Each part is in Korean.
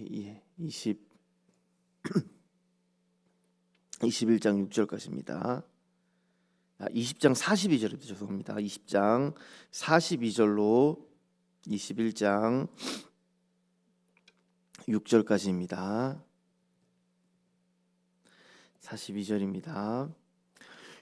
예, 20 21장 6절까지입니다. 아, 20장 42절입니다. 죄송합니다. 20장 42절로 21장 6절까지입니다. 42절입니다.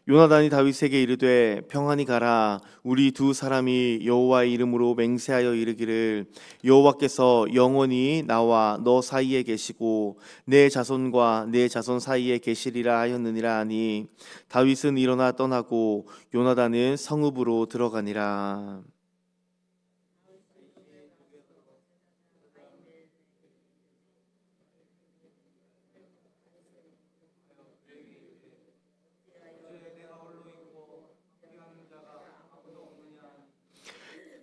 요나단이 다윗에게 이르되 평안히 가라. 우리 두 사람이 여호와의 이름으로 맹세하여 이르기를 여호와께서 영원히 나와 너 사이에 계시고 내 자손과 내 자손 사이에 계시리라 하였느니라 하니 다윗은 일어나 떠나고 요나단은 성읍으로 들어가니라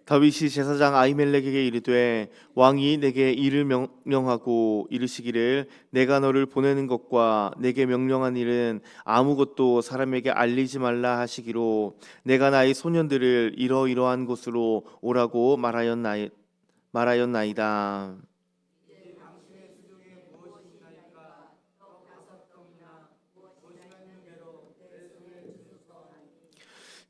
다윗이 제사장 아이멜렉에게 이르되 왕이 내게 이를 명령하고 이르시기를 내가 너를 보내는 것과 내게 명령한 일은 아무것도 사람에게 알리지 말라 하시기로 내가 나의 소년들을 이러이러한 곳으로 오라고 말하였나이 말하였나이다.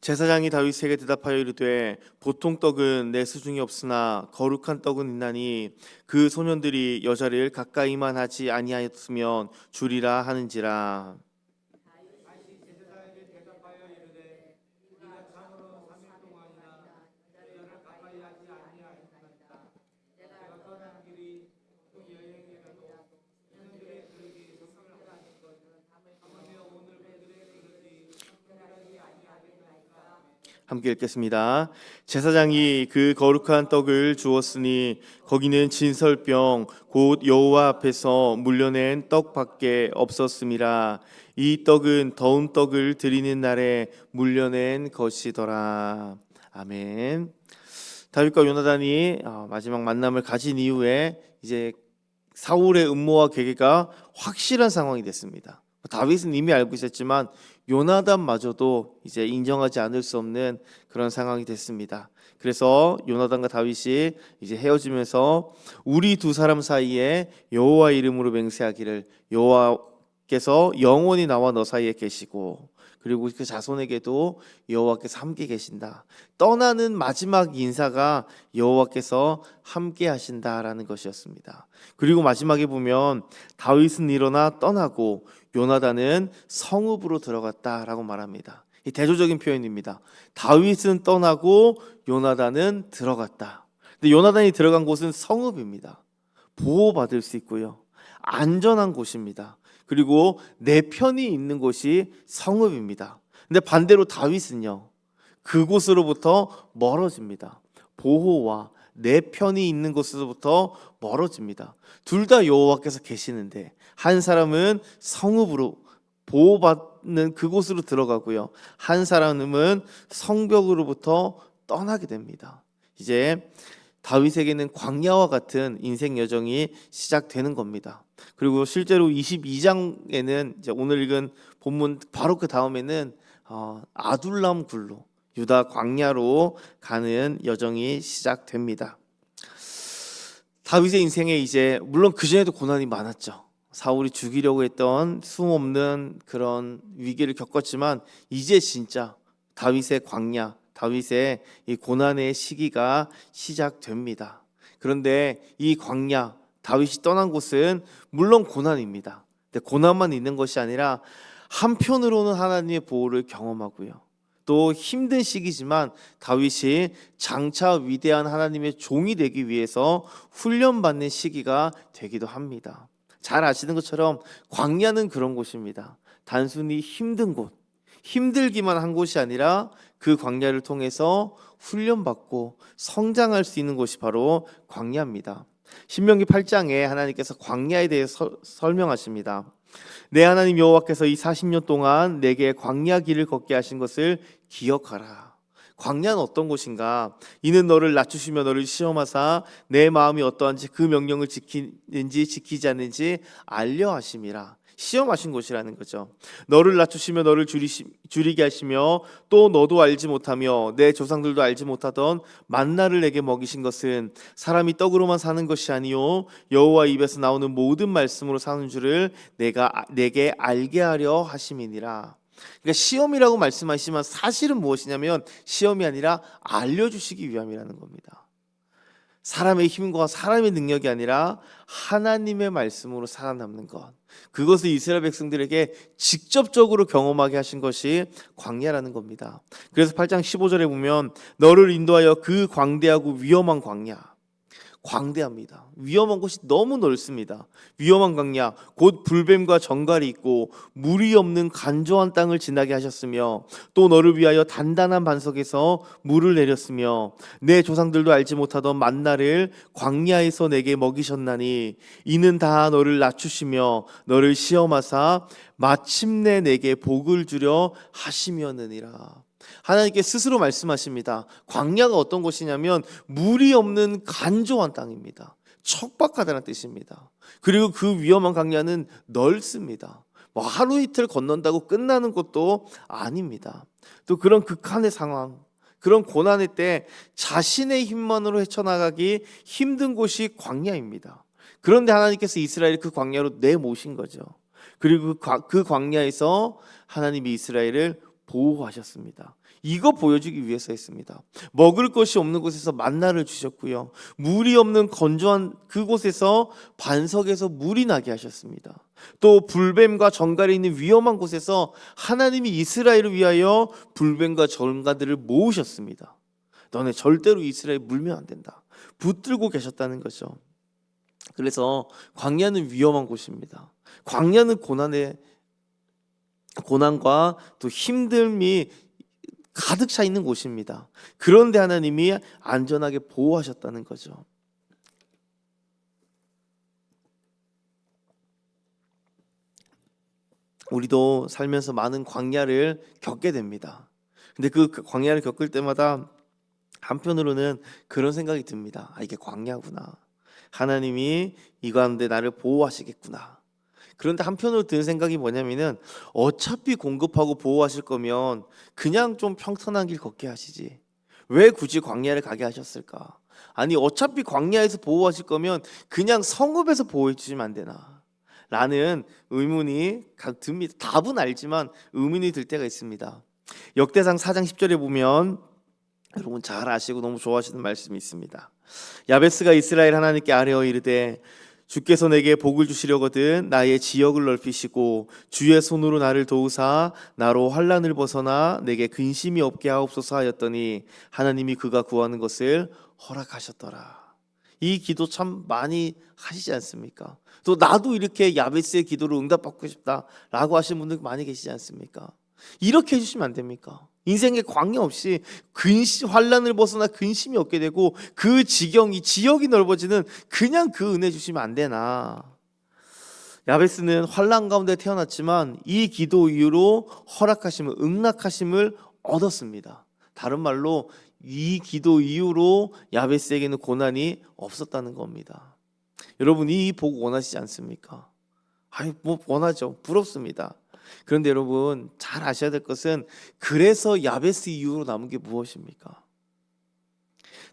제사장이 다윗에게 대답하여 이르되 보통 떡은 내 수중에 없으나 거룩한 떡은 있나니 그 소년들이 여자를 가까이만 하지 아니하였으면 주리라 하는지라 함께 읽겠습니다. 제사장이 그 거룩한 떡을 주었으니 거기는 진설병 곧 여호와 앞에서 물려낸 떡밖에 없었음이라 이 떡은 더운 떡을 드리는 날에 물려낸 것이더라. 아멘. 다윗과 요나단이 어, 마지막 만남을 가진 이후에 이제 사울의 음모와 계계가 확실한 상황이 됐습니다. 다윗은 이미 알고 있었지만 요나단마저도 이제 인정하지 않을 수 없는 그런 상황이 됐습니다. 그래서 요나단과 다윗이 이제 헤어지면서 우리 두 사람 사이에 여호와 이름으로 맹세하기를 여호와께서 영원히 나와 너 사이에 계시고 그리고 그 자손에게도 여호와께서 함께 계신다. 떠나는 마지막 인사가 여호와께서 함께 하신다라는 것이었습니다. 그리고 마지막에 보면 다윗은 일어나 떠나고 요나단은 성읍으로 들어갔다라고 말합니다. 이 대조적인 표현입니다. 다윗은 떠나고 요나단은 들어갔다. 근데 요나단이 들어간 곳은 성읍입니다. 보호받을 수 있고요. 안전한 곳입니다. 그리고 내 편이 있는 곳이 성읍입니다. 근데 반대로 다윗은요. 그곳으로부터 멀어집니다. 보호와 내 편이 있는 곳으로부터 멀어집니다. 둘 다 여호와께서 계시는데 한 사람은 성읍으로 보호받는 그곳으로 들어가고요. 한 사람은 성벽으로부터 떠나게 됩니다. 이제 다윗에게는 광야와 같은 인생 여정이 시작되는 겁니다. 그리고 실제로 22장에는 이제 오늘 읽은 본문 바로 그 다음에는 어, 아둘람 굴로 유다 광야로 가는 여정이 시작됩니다. 다윗의 인생에 이제 물론 그 전에도 고난이 많았죠. 사울이 죽이려고 했던 숨없는 그런 위기를 겪었지만 이제 진짜 다윗의 광야, 다윗의 이 고난의 시기가 시작됩니다. 그런데 이 광야, 다윗이 떠난 곳은 물론 고난입니다. 근데 고난만 있는 것이 아니라 한편으로는 하나님의 보호를 경험하고요. 또 힘든 시기지만 다윗이 장차 위대한 하나님의 종이 되기 위해서 훈련받는 시기가 되기도 합니다. 잘 아시는 것처럼 광야는 그런 곳입니다. 단순히 힘든 곳, 힘들기만 한 곳이 아니라 그 광야를 통해서 훈련받고 성장할 수 있는 곳이 바로 광야입니다. 신명기 8장에 하나님께서 광야에 대해 서, 설명하십니다. 내 하나님 여호와께서 이 40년 동안 내게 광야 길을 걷게 하신 것을 기억하라. 광야는 어떤 곳인가? 이는 너를 낮추시며 너를 시험하사 내 마음이 어떠한지 그 명령을 지키는지 지키지 않는지 알려 하심이라. 시험하신 곳이라는 거죠. 너를 낮추시며 너를 줄이시, 줄이게 하시며 또 너도 알지 못하며 내 조상들도 알지 못하던 만나를 내게 먹이신 것은 사람이 떡으로만 사는 것이 아니요 여호와 입에서 나오는 모든 말씀으로 사는 줄을 내가 내게 알게 하려 하심이니라. 그러니까 시험이라고 말씀하시지만 사실은 무엇이냐면 시험이 아니라 알려주시기 위함이라는 겁니다. 사람의 힘과 사람의 능력이 아니라 하나님의 말씀으로 살아남는 것. 그것을 이스라엘 백성들에게 직접적으로 경험하게 하신 것이 광야라는 겁니다. 그래서 8장 15절에 보면 너를 인도하여 그 광대하고 위험한 광야. 광대합니다. 위험한 곳이 너무 넓습니다. 위험한 광야, 곧 불뱀과 정갈이 있고 물이 없는 간조한 땅을 지나게 하셨으며 또 너를 위하여 단단한 반석에서 물을 내렸으며 내 조상들도 알지 못하던 만나를 광야에서 내게 먹이셨나니 이는 다 너를 낮추시며 너를 시험하사 마침내 내게 복을 주려 하시며느니라. 하나님께 스스로 말씀하십니다. 광야가 어떤 곳이냐면 물이 없는 간조한 땅입니다. 척박하다는 뜻입니다. 그리고 그 위험한 광야는 넓습니다. 뭐 하루 이틀 건넌다고 끝나는 것도 아닙니다. 또 그런 극한의 상황, 그런 고난의 때 자신의 힘만으로 헤쳐나가기 힘든 곳이 광야입니다. 그런데 하나님께서 이스라엘을 그 광야로 내모신 거죠. 그리고 그 광- 그 광야에서 하나님이 이스라엘을 보호하셨습니다. 이거 보여주기 위해서 했습니다. 먹을 것이 없는 곳에서 만나를 주셨고요. 물이 없는 건조한 그곳에서 반석에서 물이 나게 하셨습니다. 또 불뱀과 정갈이 있는 위험한 곳에서 하나님이 이스라엘을 위하여 불뱀과 정갈들을 모으셨습니다. 너네 절대로 이스라엘 물면 안 된다. 붙들고 계셨다는 거죠. 그래서 광야는 위험한 곳입니다. 광야는 고난의 고난과 또 힘듦이 가득 차 있는 곳입니다. 그런데 하나님이 안전하게 보호하셨다는 거죠. 우리도 살면서 많은 광야를 겪게 됩니다. 근데 그 광야를 겪을 때마다 한편으로는 그런 생각이 듭니다. 아, 이게 광야구나. 하나님이 이 가운데 나를 보호하시겠구나. 그런데 한편으로 드는 생각이 뭐냐면은 어차피 공급하고 보호하실 거면 그냥 좀 평탄한 길 걷게 하시지. 왜 굳이 광야를 가게 하셨을까? 아니 어차피 광야에서 보호하실 거면 그냥 성읍에서 보호해 주시면 안 되나? 라는 의문이 가- 듭니다. 답은 알지만 의문이 들 때가 있습니다. 역대상 4장 10절에 보면 여러분 잘 아시고 너무 좋아하시는 말씀이 있습니다. 야베스가 이스라엘 하나님께 아뢰어 이르되 주께서 내게 복을 주시려거든 나의 지역을 넓히시고 주의 손으로 나를 도우사 나로 환란을 벗어나 내게 근심이 없게 하옵소서 하였더니 하나님이 그가 구하는 것을 허락하셨더라. 이 기도 참 많이 하시지 않습니까? 또 나도 이렇게 야베스의 기도를 응답받고 싶다라고 하시는 분들 많이 계시지 않습니까? 이렇게 해주시면 안 됩니까? 인생에 광야 없이 근심 환란을 벗어나 근심이 없게 되고 그 지경이 지역이 넓어지는 그냥 그 은혜 주시면 안 되나? 야베스는 환란 가운데 태어났지만 이 기도 이후로 허락하심을 응낙하심을 얻었습니다. 다른 말로 이 기도 이후로 야베스에게는 고난이 없었다는 겁니다. 여러분 이 복 원하시지 않습니까? 아이 뭐 원하죠. 부럽습니다. 그런데 여러분 잘 아셔야 될 것은 그래서 야베스 이후로 남은 게 무엇입니까?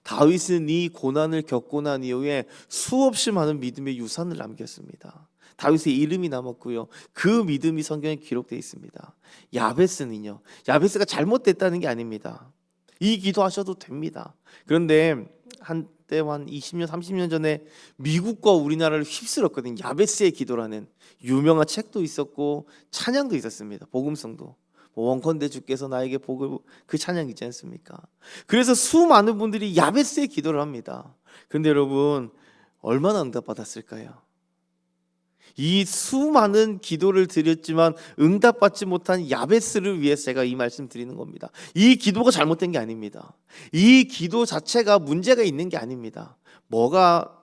다윗은 이 고난을 겪고 난 이후에 수없이 많은 믿음의 유산을 남겼습니다. 다윗의 이름이 남았고요. 그 믿음이 성경에 기록되어 있습니다. 야베스는요. 야베스가 잘못됐다는 게 아닙니다. 이 기도하셔도 됩니다. 그런데 한 때한 20년, 30년 전에 미국과 우리나라를 휩쓸었거든요. 야베스의 기도라는 유명한 책도 있었고 찬양도 있었습니다. 복음성도. 뭐 원컨대 주께서 나에게 복을 그 찬양 있지 않습니까? 그래서 수많은 분들이 야베스의 기도를 합니다. 그런데 여러분 얼마나 응답 받았을까요? 이 수많은 기도를 드렸지만 응답받지 못한 야베스를 위해서 제가 이 말씀 드리는 겁니다. 이 기도가 잘못된 게 아닙니다. 이 기도 자체가 문제가 있는 게 아닙니다. 뭐가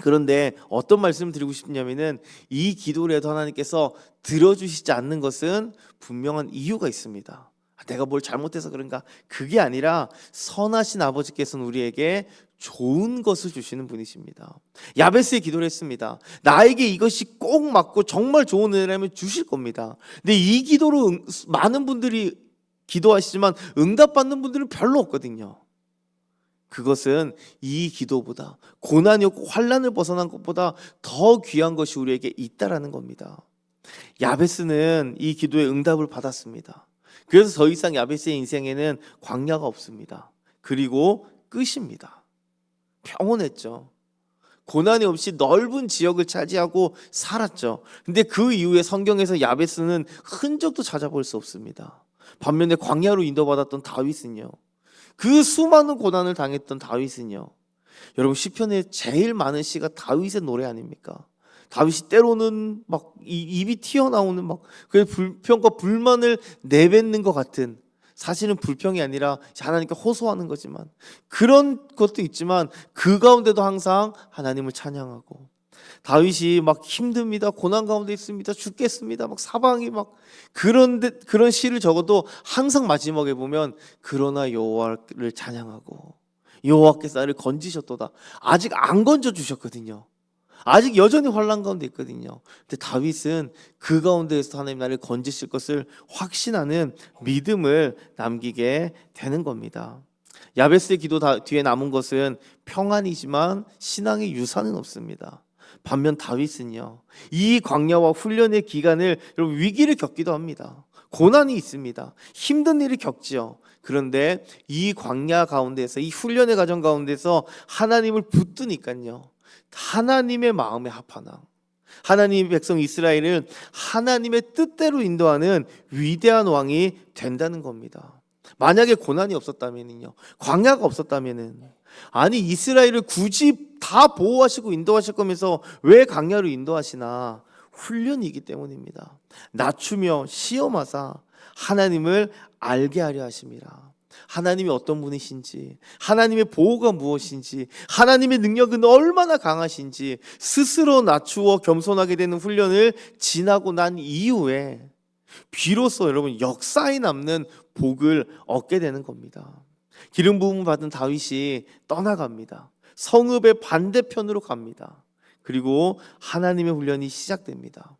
그런데 어떤 말씀을 드리고 싶냐면은 이 기도를 해도 하나님께서 들어주시지 않는 것은 분명한 이유가 있습니다. 아, 내가 뭘 잘못해서 그런가? 그게 아니라 선하신 아버지께서는 우리에게 좋은 것을 주시는 분이십니다. 야베스의 기도를 했습니다. 나에게 이것이 꼭 맞고 정말 좋은 은혜라면 주실 겁니다. 근데 이 기도로 응- 많은 분들이 기도하시지만 응답받는 분들은 별로 없거든요. 그것은 이 기도보다 고난이 없고 환란을 벗어난 것보다 더 귀한 것이 우리에게 있다라는 겁니다. 야베스는 이 기도의 응답을 받았습니다. 그래서 더 이상 야베스의 인생에는 광야가 없습니다. 그리고 끝입니다. 평온했죠. 고난이 없이 넓은 지역을 차지하고 살았죠. 근데 그 이후에 성경에서 야베스는 흔적도 찾아볼 수 없습니다. 반면에 광야로 인도받았던 다윗은요. 그 수많은 고난을 당했던 다윗은요. 여러분 시편에 제일 많은 시가 다윗의 노래 아닙니까? 다윗이 때로는 막 이- 입이 튀어나오는 막 그 불평과 불만을 내뱉는 것 같은 사실은 불평이 아니라 하나님께 호소하는 거지만 그런 것도 있지만 그 가운데도 항상 하나님을 찬양하고 다윗이 막 힘듭니다. 고난 가운데 있습니다. 죽겠습니다. 막 사방이 막 그런 데 그런 시를 적어도 항상 마지막에 보면 그러나 여호와를 찬양하고 여호와께서 나를 건지셨도다. 아직 안 건져 주셨거든요. 아직 여전히 환란 가운데 있거든요. 근데 다윗은 그 가운데에서 하나님 나를 건지실 것을 확신하는 믿음을 남기게 되는 겁니다. 야베스의 기도 다- 뒤에 남은 것은 평안이지만 신앙의 유산은 없습니다. 반면 다윗은요. 이 광야와 훈련의 기간을 여러분 위기를 겪기도 합니다. 고난이 있습니다. 힘든 일을 겪지요. 그런데 이 광야 가운데서 이 훈련의 과정 가운데서 하나님을 붙드니까요. 하나님의 마음에 합하나 하나님의 백성 이스라엘을 하나님의 뜻대로 인도하는 위대한 왕이 된다는 겁니다. 만약에 고난이 없었다면요. 광야가 없었다면은 아니 이스라엘을 굳이 다 보호하시고 인도하실 거면서 왜 광야로 인도하시나? 훈련이기 때문입니다. 낮추며 시험하사 하나님을 알게 하려 하심이라. 하나님이 어떤 분이신지, 하나님의 보호가 무엇인지, 하나님의 능력은 얼마나 강하신지 스스로 낮추어 겸손하게 되는 훈련을 지나고 난 이후에 비로소 여러분 역사에 남는 복을 얻게 되는 겁니다. 기름 부음 받은 다윗이 떠나갑니다. 성읍의 반대편으로 갑니다. 그리고 하나님의 훈련이 시작됩니다.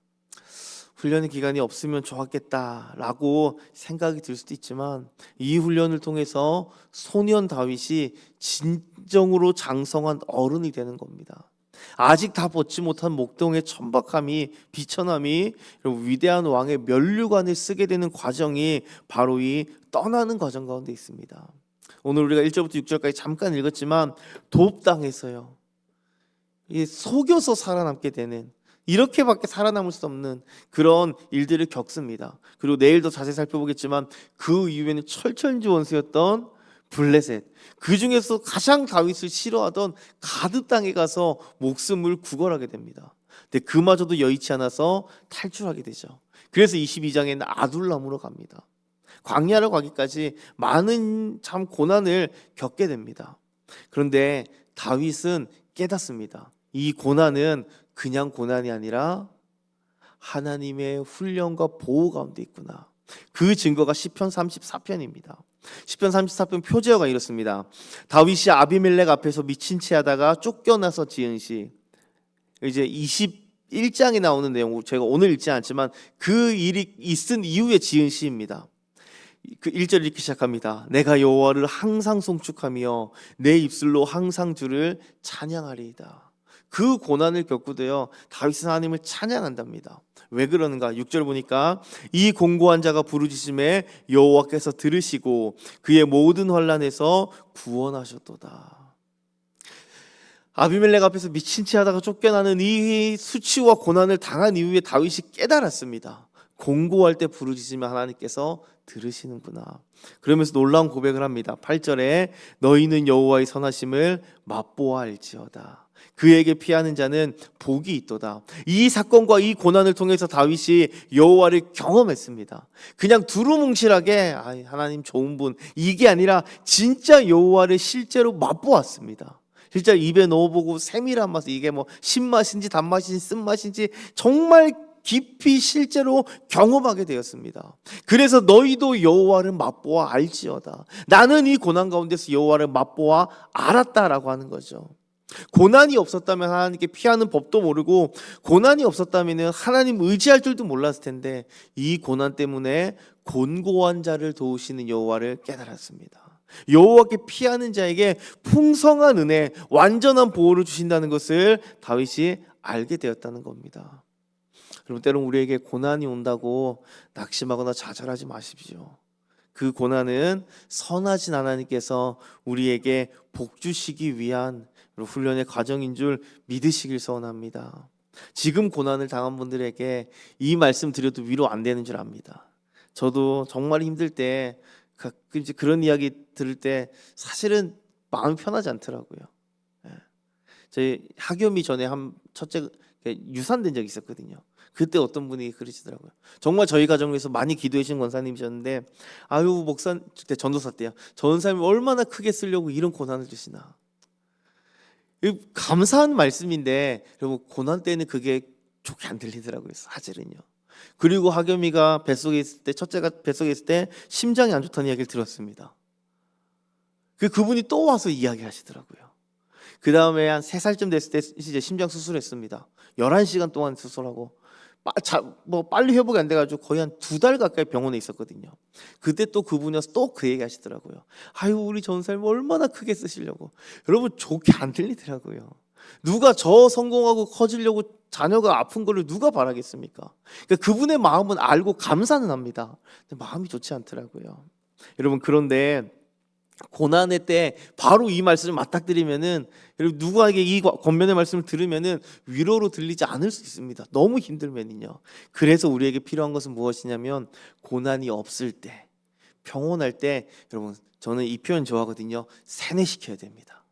훈련의 기간이 없으면 좋았겠다라고 생각이 들 수도 있지만 이 훈련을 통해서 소년 다윗이 진정으로 장성한 어른이 되는 겁니다. 아직 다 벗지 못한 목동의 천박함이 비천함이 위대한 왕의 면류관을 쓰게 되는 과정이 바로 이 떠나는 과정 가운데 있습니다. 오늘 우리가 1절부터 6절까지 잠깐 읽었지만 도읍당에서요. 이 속여서 살아남게 되는 이렇게밖에 살아남을 수 없는 그런 일들을 겪습니다. 그리고 내일도 자세히 살펴보겠지만 그 이후에는 철천지 원수였던 블레셋 그 중에서 가장 다윗을 싫어하던 가드 땅에 가서 목숨을 구걸하게 됩니다. 근데 그마저도 여의치 않아서 탈출하게 되죠. 그래서 22장에는 아둘람으로 갑니다. 광야로 가기까지 많은 참 고난을 겪게 됩니다. 그런데 다윗은 깨닫습니다. 이 고난은 그냥 고난이 아니라 하나님의 훈련과 보호 가운데 있구나. 그 증거가 시편 34편입니다. 시편 34편 표제어가 이렇습니다. 다윗이 아비멜렉 앞에서 미친 채 하다가 쫓겨나서 지은 시. 이제 21장에 나오는 내용 제가 오늘 읽지 않지만 그 일이 있은 이후에 지은 시입니다. 그 1절 이렇게 시작합니다. 내가 여호와를 항상 송축하며 내 입술로 항상 주를 찬양하리이다. 그 고난을 겪고도요 다윗은 하나님을 찬양한답니다. 왜 그러는가? 6절 보니까 이 공고한 자가 부르짖음에 여호와께서 들으시고 그의 모든 환란에서 구원하셨도다. 아비멜렉 앞에서 미친 채 하다가 쫓겨나는 이 수치와 고난을 당한 이후에 다윗이 깨달았습니다. 공고할 때 부르짖으면 하나님께서 들으시는구나. 그러면서 놀라운 고백을 합니다. 8절에 너희는 여호와의 선하심을 맛보아 알지어다. 그에게 피하는 자는 복이 있도다. 이 사건과 이 고난을 통해서 다윗이 여호와를 경험했습니다. 그냥 두루뭉실하게 아, 하나님 좋은 분 이게 아니라 진짜 여호와를 실제로 맛보았습니다. 실제 입에 넣어보고 세밀한 맛 이게 뭐 신맛인지 단맛인지 쓴맛인지 정말 깊이 실제로 경험하게 되었습니다. 그래서 너희도 여호와를 맛보아 알지어다. 나는 이 고난 가운데서 여호와를 맛보아 알았다라고 하는 거죠. 고난이 없었다면 하나님께 피하는 법도 모르고 고난이 없었다면 하나님 의지할 줄도 몰랐을 텐데 이 고난 때문에 곤고한 자를 도우시는 여호와를 깨달았습니다. 여호와께 피하는 자에게 풍성한 은혜, 완전한 보호를 주신다는 것을 다윗이 알게 되었다는 겁니다. 여러분 때론 우리에게 고난이 온다고 낙심하거나 좌절하지 마십시오. 그 고난은 선하신 하나님께서 우리에게 복 주시기 위한 훈련의 과정인 줄 믿으시길 소원합니다. 지금 고난을 당한 분들에게 이 말씀 드려도 위로 안 되는 줄 압니다. 저도 정말 힘들 때 가끔 이제 그런 이야기 들을 때 사실은 마음이 편하지 않더라고요. 예. 저희 학염이 전에 한 첫째 유산된 적이 있었거든요. 그때 어떤 분이 그러시더라고요. 정말 저희 가정에서 많이 기도해 주신 권사님이셨는데 아유 목사 그때 전도사 때요. 전사님이 얼마나 크게 쓰려고 이런 고난을 주시나. 이 감사한 말씀인데 여러분 고난 때는 그게 좋게 안 들리더라고요. 사실은요. 그리고 하겸이가 뱃속에 있을 때 첫째가 뱃속에 있을 때 심장이 안 좋다는 이야기를 들었습니다. 그 그분이 또 와서 이야기하시더라고요. 그 다음에 한 세 살쯤 됐을 때 이제 심장 수술했습니다. 11시간 동안 수술하고 빠, 자, 뭐 빨리 회복이 안 돼가지고 거의 한 두 달 가까이 병원에 있었거든요. 그때 또 그분이 와서 또 그 얘기 하시더라고요. 아유 우리 전사님 얼마나 크게 쓰시려고. 여러분 좋게 안 들리더라고요. 누가 저 성공하고 커지려고 자녀가 아픈 거를 누가 바라겠습니까? 그러니까 그분의 마음은 알고 감사는 합니다. 근데 마음이 좋지 않더라고요. 여러분 그런데 고난의 때 바로 이 말씀을 맞닥뜨리면은 여러분 누구에게 이 권면의 말씀을 들으면은 위로로 들리지 않을 수 있습니다. 너무 힘들면은요. 그래서 우리에게 필요한 것은 무엇이냐면 고난이 없을 때 평온할 때 여러분 저는 이 표현 좋아하거든요. 세뇌시켜야 됩니다.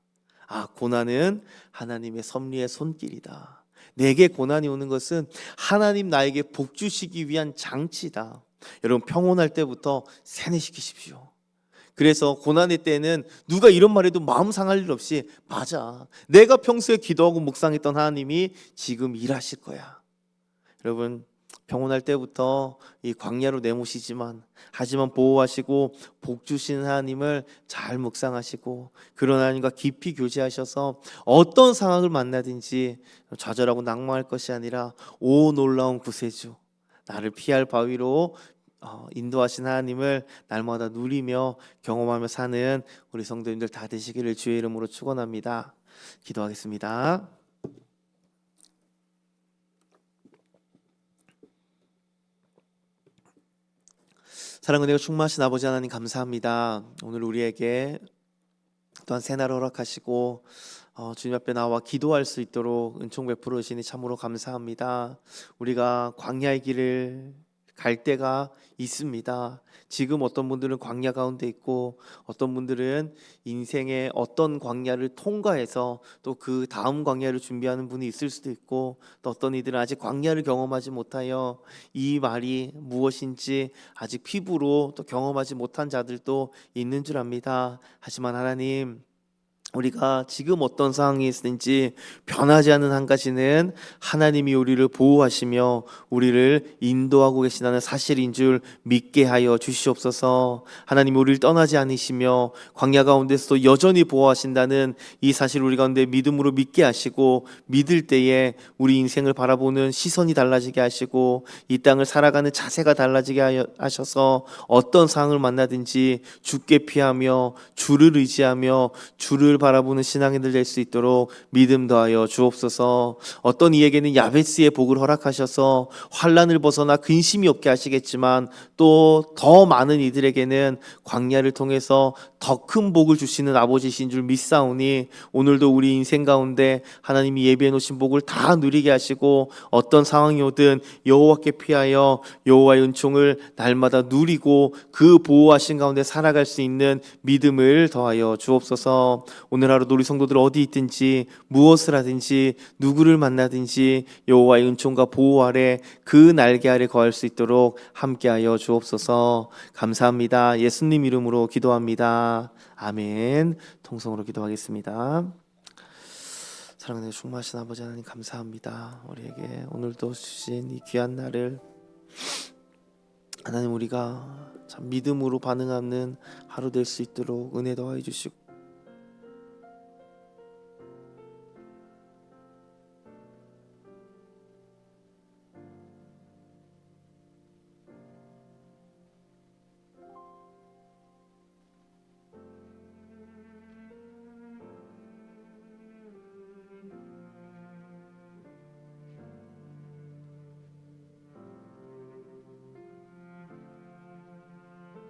아 고난은 하나님의 섭리의 손길이다. 내게 고난이 오는 것은 하나님 나에게 복 주시기 위한 장치다. 여러분 평온할 때부터 세뇌시키십시오. 그래서 고난의 때는 누가 이런 말해도 마음 상할 일 없이 맞아. 내가 평소에 기도하고 묵상했던 하나님이 지금 일하실 거야. 여러분 평온할 때부터 이 광야로 내모시지만 하지만 보호하시고 복 주시는 하나님을 잘 묵상하시고 그런 하나님과 깊이 교제하셔서 어떤 상황을 만나든지 좌절하고 낭망할 것이 아니라 오 놀라운 구세주 나를 피할 바위로 어, 인도하신 하나님을 날마다 누리며 경험하며 사는 우리 성도님들 다 되시기를 주의 이름으로 축원합니다. 기도하겠습니다. 사랑 은혜가 충만하신 아버지 하나님 감사합니다. 오늘 우리에게 또한 새날 허락하시고 어, 주님 앞에 나와 기도할 수 있도록 은총 베풀어 주시니 참으로 감사합니다. 우리가 광야의 길을 갈 때가 있습니다. 지금 어떤 분들은 광야 가운데 있고 어떤 분들은 인생의 어떤 광야를 통과해서 또 그 다음 광야를 준비하는 분이 있을 수도 있고 또 어떤 이들은 아직 광야를 경험하지 못하여 이 말이 무엇인지 아직 피부로 또 경험하지 못한 자들도 있는 줄 압니다. 하지만 하나님 우리가 지금 어떤 상황이 있든지 변하지 않는 한 가지는 하나님이 우리를 보호하시며 우리를 인도하고 계시다는 사실인 줄 믿게 하여 주시옵소서. 하나님이 우리를 떠나지 않으시며 광야 가운데서도 여전히 보호하신다는 이 사실 우리 가운데 믿음으로 믿게 하시고 믿을 때에 우리 인생을 바라보는 시선이 달라지게 하시고 이 땅을 살아가는 자세가 달라지게 하셔서 어떤 상황을 만나든지 주께 피하며 주를 의지하며 주를 바라보는 신앙인들 될 수 있도록 믿음 더하여 주옵소서. 어떤 이에게는 야베스의 복을 허락하셔서 환란을 벗어나 근심이 없게 하시겠지만 또 더 많은 이들에게는 광야를 통해서 더 큰 복을 주시는 아버지신 줄 믿사오니 오늘도 우리 인생 가운데 하나님이 예비해 놓으신 복을 다 누리게 하시고 어떤 상황이 오든 여호와께 피하여 여호와의 은총을 날마다 누리고 그 보호하신 가운데 살아갈 수 있는 믿음을 더하여 주옵소서. 오늘 하루도 우리 성도들 어디 있든지 무엇을 하든지 누구를 만나든지 여호와의 은총과 보호 아래 그 날개 아래 거할 수 있도록 함께하여 주옵소서. 감사합니다. 예수님 이름으로 기도합니다. 아멘. 통성으로 기도하겠습니다. 사랑하는 충만하신 아버지 하나님 감사합니다. 우리에게 오늘도 주신 이 귀한 날을 하나님 우리가 참 믿음으로 반응하는 하루 될 수 있도록 은혜 더하여 주시고